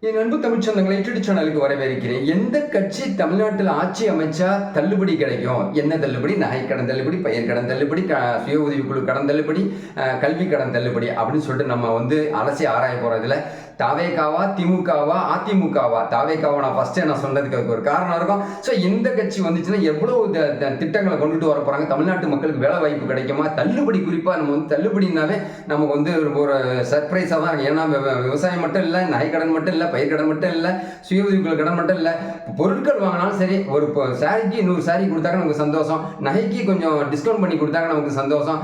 என் அன்பு தமிழ் சொந்தங்களை யூடியூப் சேனலுக்கு வரவேற்கிறேன். எந்த கட்சி தமிழ்நாட்டில் ஆட்சி அமைச்சா தள்ளுபடி கிடைக்கும்? என்ன தள்ளுபடி? நகை கடன் தள்ளுபடி பயிர் கடன் தள்ளுபடி க- சுய உதவிக்குழு கடன் தள்ளுபடி கல்வி கடன் தள்ளுபடி அப்படின்னு சொல்லிட்டு நம்ம வந்து அலசி ஆராய போகிறதுல தவேகாவா திமுகவா அதிமுகவா? தாவேகாவா நான் ஃபர்ஸ்டே நான் சொன்னதுக்கு அதுக்கு ஒரு காரணம் இருக்கும். ஸோ எந்த கட்சி வந்துச்சுன்னா எவ்வளோ திட்டங்களை கொண்டுட்டு வர போகிறாங்க தமிழ்நாட்டு மக்களுக்கு வேலை வாய்ப்பு கிடைக்குமா? தள்ளுபடி குறிப்பாக நம்ம வந்து தள்ளுபடினாவே நமக்கு வந்து ஒரு ஒரு சர்ப்ரைஸாக தான் இருக்கு. ஏன்னா விவசாயம் மட்டும் இல்லை நகை கடன் மட்டும் இல்லை பயிர் கடன் மட்டும் இல்லை சுய உதவிக்குழு கடன் மட்டும் இல்லை. பொருட்கள் வாங்கினாலும் சரி ஒரு இப்போ சாரிக்கு நூறு சாரி கொடுத்தாக்க நமக்கு சந்தோஷம். நகைக்கு கொஞ்சம் டிஸ்கவுண்ட் பண்ணி கொடுத்தாங்க நமக்கு சந்தோஷம்.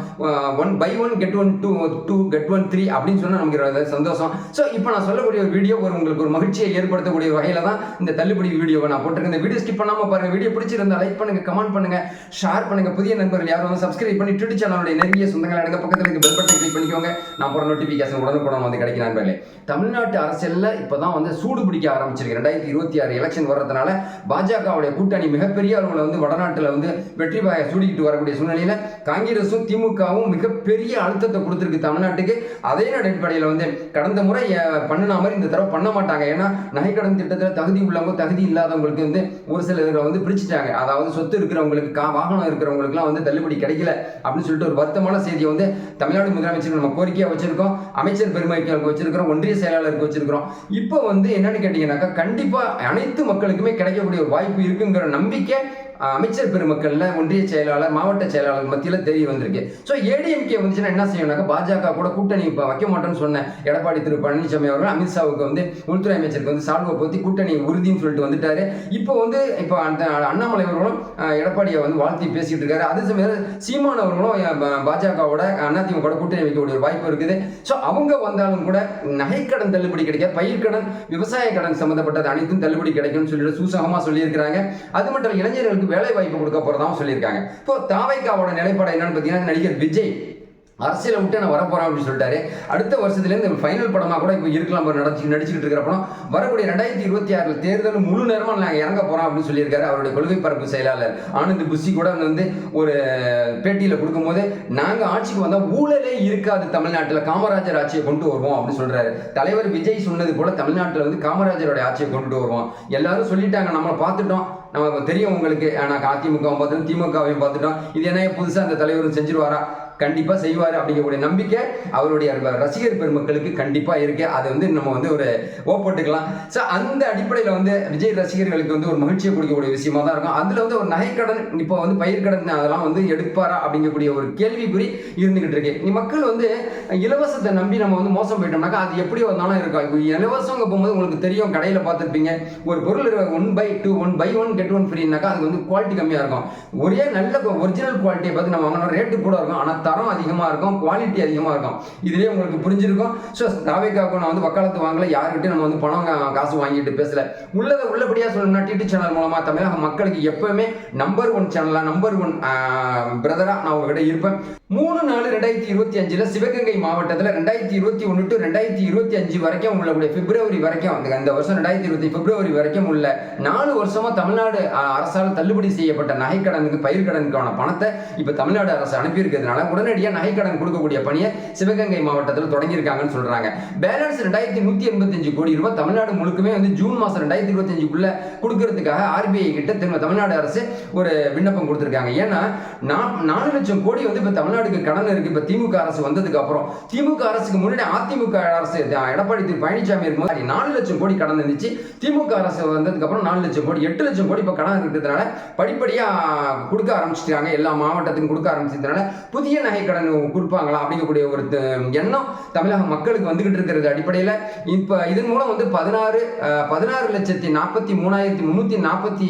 One buy one get one two two get one three அப்படின்னு சொன்னால் நமக்கு சந்தோஷம். ஸோ இப்போ நான் சொல்லக்கூடிய ஒரு வீடியோ ஒரு உங்களுக்கு ஒரு மகிழ்ச்சியை ஏற்படுத்தக்கூடிய வகையில் தான் இந்த தள்ளுபடி வீடியோவை நான் போட்டிருக்கேன். இந்த வீடியோ ஸ்கிப் பண்ணாமல் பாருங்க. வீடியோ பிடிச்சிருந்தா லைக் பண்ணுங்க கமெண்ட் பண்ணுங்க ஷேர் பண்ணுங்க. புதிய நண்பர்கள் யாரும் வந்து சப்ஸ்கிரைப் பண்ணி ட்விட்டர் சேனலுடைய நெருங்கிய சொந்தங்கள் அடங்க. பக்கத்தில் இருக்க பெல் பட்டன் கிளிக் பண்ணிக்கோங்க. நான் போகிற நோட்டிஃபிகேஷன் உடனுக்குடன் வந்து கிடைக்கும் நண்பர்களே. தமிழ்நாட்டு அரசியலில் இப்போ தான் வந்து சூடு பிடிக்க ஆரம்பிச்சிருக்கு. ரெண்டாயிரத்தி இருபத்தி ஆறு எலெக்ஷன் வர்றதுனால பாஜகவுடைய கூட்டணி மிகப்பெரிய அளவில் வந்து வடநாட்டில் வந்து வெற்றி பாய சூடிக்கிட்டு வரக்கூடிய சூழ்நிலையில் காங்கிரஸும் திமுகவும் மிகப்பெரிய அழுத்தத்தை கொடுத்துருக்கு தமிழ்நாட்டுக்கு. அதே அடிப்படையில் வந்து கடந்த முறை பண்ணின மாதிரி இந்த தடவை பண்ண மாட்டாங்க. ஏன்னா நகைக்கடன் திட்டத்தில் தகுதி உள்ளவங்க தகுதி இல்லாதவங்களுக்கு வந்து ஒரு சில இதில் வந்து பிரிச்சுட்டாங்க. அதாவது சொத்து இருக்கிறவங்களுக்கு கா வாகனம் இருக்கிறவங்களுக்குலாம் வந்து தள்ளுபடி கிடைக்கல அப்படின்னு சொல்லிட்டு ஒரு வருத்தமான செய்தியை வந்து தமிழ்நாடு முதலமைச்சர் நம்ம கோரிக்கையாக வச்சிருக்கோம். அமைச்சர் பெருமைக்கு வச்சிருக்கிறோம். ஒன்றிய செயலாளருக்கு வச்சிருக்கிறோம். இப்போ வந்து என்னன்னு கேட்டீங்கன்னாக்கா கண்டிப்பாக அனைத்து மக்களுக்குமே கிடைக்கக்கூடிய ஒரு வாய்ப்பு இருக்குங்கிற நம்பிக்கை அமைச்சர் பெருமக்கள்ல ஒன்றிய செயலாளர் மாவட்ட செயலாளர் மத்தியில் தெரிய வந்திருக்கு. ஸோ ஏடிஎம்கே வந்துச்சுன்னா என்ன செய்யணும்னாக்கா பாஜக கூட கூட்டணி இப்போ வைக்க மாட்டோம்னு சொன்ன எடப்பாடி திரு பழனிசாமி அவர்கள் அமித்ஷாவுக்கு வந்து உள்துறை அமைச்சருக்கு வந்து சால்வை போத்தி கூட்டணி உறுதின்னு சொல்லிட்டு வந்துட்டாரு. இப்போ வந்து இப்போ அந்த அண்ணாமலை அவர்களும் எடப்பாடியை வந்து வாழ்த்தி பேசிட்டு இருக்காரு. அதே சமயம் சீமான் அவர்களும் பாஜகவோட அதிமுக கூட கூட்டணி வைக்கக்கூடிய ஒரு வாய்ப்பு இருக்குது. ஸோ அவங்க வந்தாலும் கூட நகைக்கடன் தள்ளுபடி கிடைக்காது. பயிர்க்கடன் விவசாய கடன் சம்மந்தப்பட்டது அனைத்தும் தள்ளுபடி கிடைக்கும்னு சொல்லிட்டு சூசகமாக சொல்லியிருக்கிறாங்க. அது மட்டும் இளைஞர்களுக்கு வேலை வாய்ப்பு கொடுக்க போறதாவும் சொல்லியிருக்காங்க. இப்போ தாவைக்காவோட நிலைப்பாடு என்னன்னு பார்த்தீங்கன்னா நடிகர் விஜய் அரசியலை விட்டு நான் வரப்போகிறேன் அப்படின்னு சொல்லிட்டாரு. அடுத்த வருஷத்துலேருந்து ஃபைனல் படமாக கூட இப்போ இருக்கலாம் நடச்சு நடிச்சு நடிச்சுக்கிட்டு இருக்கிற படம் வரக்கூடிய ரெண்டாயிரத்தி இருபத்தி ஆறில் தேர்தல் முழு நேரமாக நாங்கள் இறங்க போகிறோம் அப்படின்னு சொல்லியிருக்காரு அவருடைய கொள்கை பரப்பு செயலாளர் ஆனந்த் புஷி கூட வந்து ஒரு பேட்டியில் கொடுக்கும்போது நாங்கள் ஆட்சிக்கு வந்தால் ஊழலே இருக்காது தமிழ்நாட்டில் காமராஜர் ஆட்சியை கொண்டு வருவோம் அப்படின்னு சொல்கிறாரு தலைவர் விஜய் சொன்னது போல தமிழ்நாட்டில் வந்து காமராஜரோட ஆட்சியை கொண்டு வருவோம். எல்லாரும் சொல்லிட்டாங்க நம்மளை பார்த்துட்டோம். நம்ம தெரியும் உங்களுக்கு. ஆனால் அதிமுகவும் பார்த்துட்டோம். திமுகவையும் பார்த்துட்டோம். இது என்ன புதுசாக அந்த தலைவரும் செஞ்சிருவாரா? கண்டிப்பாக செய்வார் அப்படிங்கக்கூடிய நம்பிக்கை அவருடைய ரசிகர் பெருமக்களுக்கு கண்டிப்பாக இருக்கு. அதை வந்து நம்ம வந்து ஒரு ஓப்போட்டுக்கலாம் ஸோ அந்த அடிப்படையில் வந்து விஜய் ரசிகர்களுக்கு வந்து ஒரு மகிழ்ச்சியை கொடுக்கக்கூடிய விஷயமா தான் இருக்கும். அதில் வந்து ஒரு நகைக்கடன் இப்போ வந்து பயிர்க்கடன் அதெல்லாம் வந்து எடுப்பாரா அப்படிங்கக்கூடிய ஒரு கேள்விக்குறி இருந்துகிட்டு இருக்கு. நீ மக்கள் வந்து இலவசத்தை நம்பி நம்ம வந்து மோசம் போயிட்டோம்னாக்கா அது எப்படி வந்தாலும் இருக்கும். இலவசங்க போகும்போது உங்களுக்கு தெரியும் கடையில் பார்த்துருப்பீங்க. ஒரு பொருள் one buy two one buy one get one ஃப்ரீனாக்கா அது வந்து குவாலிட்டி கம்மியாக இருக்கும். ஒரே நல்ல ஒரிஜினல் குவாலிட்டியை பார்த்து நம்ம வாங்கினோம் ரேட்டு கூட இருக்கும். ஆனால் தரம் அதிகமாக இருக்கும் குவாலிட்டி அதிகமாக இருக்கும். இதுலேயே உங்களுக்கு புரிஞ்சிருக்கும். ஸோ தாவேக்காவுக்கு நான் வந்து வக்காலத்து வாங்கல யாருக்கிட்டையும் நம்ம வந்து பணம் காசு வாங்கிட்டு பேசல. உள்ளதை உள்ளபடியாக சொல்லணும்னா டிடி சேனல் மூலமாக தமிழக மக்களுக்கு எப்பவுமே நம்பர் ஒன் சேனலாக நம்பர் ஒன் பிரதராக நான் உங்ககிட்ட இருப்பேன். மூணு நாலு ரெண்டாயிரத்தி இருபத்தி அஞ்சில் சிவகங்கை மாவட்டத்தில் ரெண்டாயிரத்தி இருபத்தி ஒன்று டு ரெண்டாயிரத்தி இருபத்தி அஞ்சு வரைக்கும் உங்களுடைய பிப்ரவரி வரைக்கும் அந்த- அந்த வருஷம் ரெண்டாயிரத்தி இருபத்தி பிப்ரவரி வரைக்கும் உள்ள நாலு வருஷமா தமிழ்நாடு அரசால் தள்ளுபடி செய்யப்பட்ட நகைக்கடனுக்கு பயிர்கடனுக்கான பணத்தை இப்போ தமிழ்நாடு அரசு அனுப்பியிருக்கிறதுனால உடனடியாக நகைக்கடன் கொடுக்கக்கூடிய பணியை சிவகங்கை மாவட்டத்தில் தொடங்கியிருக்காங்கன்னு சொல்கிறாங்க பேலன்ஸ் ரெண்டாயிரத்தி நூற்றி எண்பத்தஞ்சு கோடி ரூபாய் தமிழ்நாடு முழுக்குமே வந்து ஜூன் மாதம் ரெண்டாயிரத்தி இருபத்தஞ்சுக்குள்ளே கொடுக்கறதுக்காக ஆர்பிஐ கிட்ட திரும்ப தமிழ்நாடு அரசு ஒரு விண்ணப்பம் கொடுத்துருக்காங்க. ஏன்னா நாலு லட்சம் கோடி வந்து இப்போ தமிழ்நாடுக்கு கடன் இருக்கு. இப்போ திமுக அரசு வந்ததுக்கு அப்புறம் திமுக அரசுக்கு முன்னாடி அதிமுக அரசு எடப்பாடி திரு பழனிசாமி இருக்கும்போது நாலு லட்சம் கோடி கடன் இருந்துச்சு. திமுக அரசு வந்ததுக்கு அப்புறம் நாலு லட்சம் கோடி எட்டு லட்சம் கோடி இப்போ கடன் இருக்கிறதுனால படிப்படியாக கொடுக்க ஆரம்பிச்சிட்டாங்க. எல்லா மாவட்டத்துக்கும் கொடுக்க ஆரம்பிச்சதுனால புதிய நகை கடன் கொடுப்பாங்களா அப்படிங்கக்கூடிய ஒரு எண்ணம் தமிழக மக்களுக்கு வந்துகிட்டு இருக்கிறது அடிப்படையில். இப்போ இதன் மூலம் வந்து பதினாறு பதினாறு லட்சத்தி நாற்பத்தி மூணாயிரத்தி முந்நூற்றி நாற்பத்தி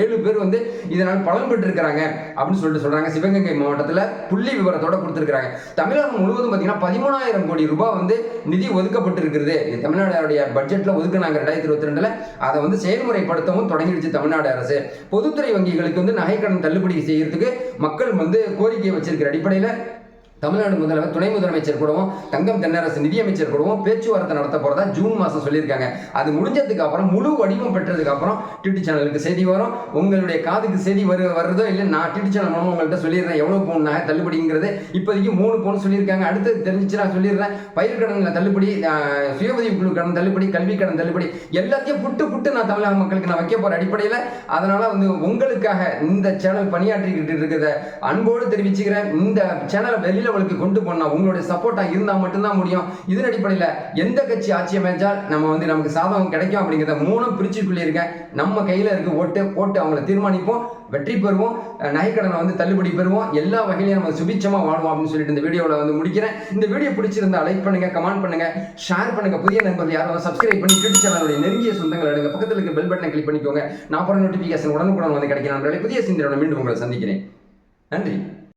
ஏழு பேர் வந்து இதனால் பலன் பெற்றிருக்கிறாங்க அப்படின்னு சொல்லிட்டு சொல்றாங்க. சிவகங்கை மாவட்டத்தில் புள்ளி விவரத்தோட கொடுத்துருக்காங்க தமிழகம் முழுவதும் பார்த்தீங்கன்னா பதிமூணாயிரம் கோடி ரூபாய் வந்து நிதி ஒதுக்கப்பட்டு இருக்கிறது தமிழ்நாடுடைய பட்ஜெட்ல ஒதுக்குனாங்க ரெண்டாயிரத்தி இருபத்தி ரெண்டுல. அதை வந்து செயல்முறைப்படுத்தவும் தொடங்கிடுச்சு தமிழ்நாடு அரசு. பொதுத்துறை வங்கிகளுக்கு வந்து நகைக்கடன் தள்ளுபடி செய்யறதுக்கு மக்கள் வந்து கோரிக்கை வச்சிருக்கிற அடிப்படையில் ile தமிழ்நாடு முதல்வர் துணை முதலமைச்சர் கூடவும் தங்கம் தென்னரசு நிதியமைச்சர் கூடவும் பேச்சுவார்த்தை நடத்த போறதா ஜூன் மாசம் சொல்லியிருக்காங்க. அது முடிஞ்சதுக்கு அப்புறம் முழு வடிவம் பெற்றதுக்கு அப்புறம் டிடி சேனலுக்கு செய்தி வரும். உங்களுடைய காதுக்கு செய்தி வரு வருதோ இல்லை நான் டிடி சேனல் மூலமாக உங்கள்கிட்ட சொல்லிடுறேன். எவ்வளவு பவுன் நகை தள்ளுபடிங்கிறது இப்போதைக்கு மூணு பவுன் சொல்லியிருக்காங்க. அடுத்து தெரிஞ்சு நான் சொல்லிடுறேன். பயிர் கடனில் தள்ளுபடி சுய உதவி குழு கடன் தள்ளுபடி கல்வி கடன் தள்ளுபடி எல்லாத்தையும் புட்டு புட்டு நான் தமிழக மக்களுக்கு நான் வைக்க போற அடிப்படையில். அதனால வந்து உங்களுக்காக இந்த சேனல் பணியாற்றிக்கிட்டு இருக்கிறத அன்போடு தெரிவிச்சுக்கிறேன். இந்த சேனலை வெளியில உங்களுக்கு கொண்டு போனா உங்களுடைய சப்போர்ட்டா இருந்தா மட்டும்தான் முடியும். இதன் அடிப்படையில் எந்த கட்சி ஆட்சி அமைச்சால் நம்ம வந்து நமக்கு சாதகம் கிடைக்கும் அப்படிங்கிறத மூணும் பிரிச்சு சொல்லியிருக்கேன் நம்ம கையில இருக்க ஓட்டு போட்டு அவங்கள தீர்மானிப்போம் வெற்றி பெறுவோம் நகைக்கடனை வந்து தள்ளுபடி பெறுவோம் எல்லா வகையிலையும் நம்ம சுபிச்சமாக வாழ்வோம் அப்படின்னு சொல்லிட்டு இந்த வீடியோவில் வந்து முடிக்கிறேன். இந்த வீடியோ பிடிச்சிருந்தா லைக் பண்ணுங்க கமெண்ட் பண்ணுங்க ஷேர் பண்ணுங்க. புதிய நண்பர்கள் யாரும் சப்ஸ்கிரைப் பண்ணி யூடியூப் சேனலுடைய நெருங்கிய சொந்தங்கள் எடுங்க. பக்கத்தில் இருக்க பெல் பட்டனை கிளிக் பண்ணிக்கோங்க. நான் போகிற நோட்டிஃபிகேஷன் உடனுக்குடன் வந்து கிடைக்கிறேன் புதிய சிந்தனை மீண்டும் உங்களை சந்திக்கிறேன். நன்றி.